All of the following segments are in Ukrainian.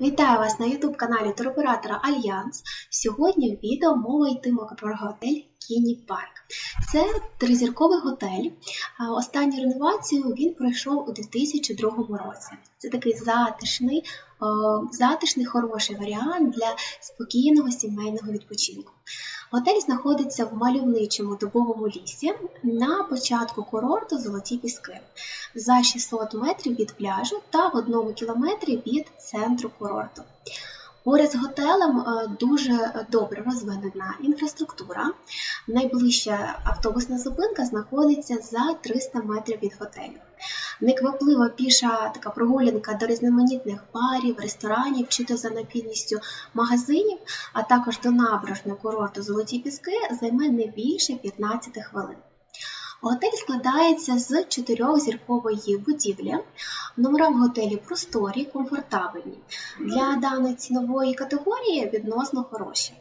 Вітаю вас на YouTube-каналі туроператора Альянс. Сьогодні в відео мова йтиме про готель Кіні Парк. Це тризірковий готель. Останню реновацію він пройшов у 2002 році. Це такий затишний, затишний хороший варіант для спокійного сімейного відпочинку. Готель знаходиться в мальовничому дубовому лісі на початку курорту Золоті Піски за 600 метрів від пляжу та в одному кілометрі від центру курорту. Поряд з готелем е, дуже добре розвинена інфраструктура. Найближча автобусна зупинка знаходиться за 300 метрів від готелю. Некваплива піша така прогулянка до різноманітних барів, ресторанів чи то за необхідністю магазинів, а також до набережної курорту Золоті Піски займе не більше 15 хвилин. Готель складається з чотирьохзіркової будівлі. Номера в готелі просторі, комфортабельні. Для даної цінової категорії відносно хороші.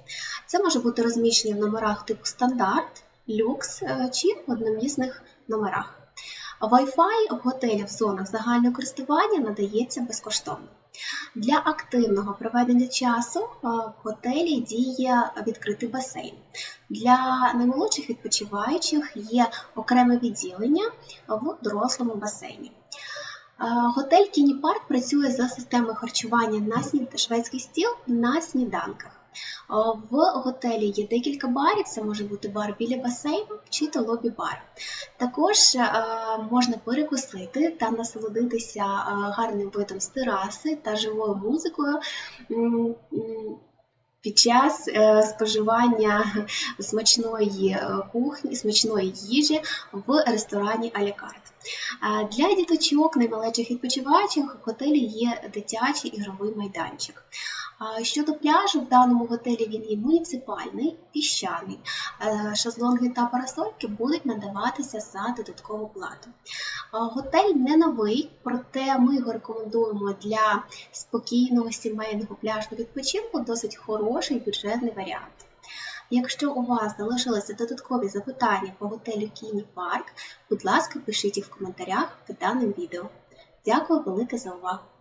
Це може бути розміщення в номерах типу стандарт, люкс е, чи одномісних номерах. Wi-Fi в готелях в зонах загального користування надається безкоштовно. Для активного проведення часу е, в готелі діє відкритий басейн. Для наймолодших відпочиваючих є окреме відділення в дорослому басейні. Е, Готель Кіні Парк працює за системою харчування на шведський стіл на сніданках. Е, В готелі є декілька барів, це може бути бар біля басейну чи то лобі-бар. Також е, можна перекусити та насолодитися е, гарним видом з тераси та живою музикою. Під час е, споживання смачної е, кухні, смачної їжі в ресторані Алікарт. Е, Для діточок наймалечих відпочиваючих в готелі є дитячий ігровий майданчик. Щодо пляжу, в даному готелі він є муніципальний, піщаний. Шезлонги та парасольки будуть надаватися за додаткову плату. А Готель не новий, проте ми його рекомендуємо для спокійного сімейного пляжного відпочинку, досить хороший бюджетний варіант. Якщо у вас залишилися додаткові запитання по готелю Кіні Парк, будь ласка, пишіть їх в коментарях під даним відео. Дякую велике за увагу!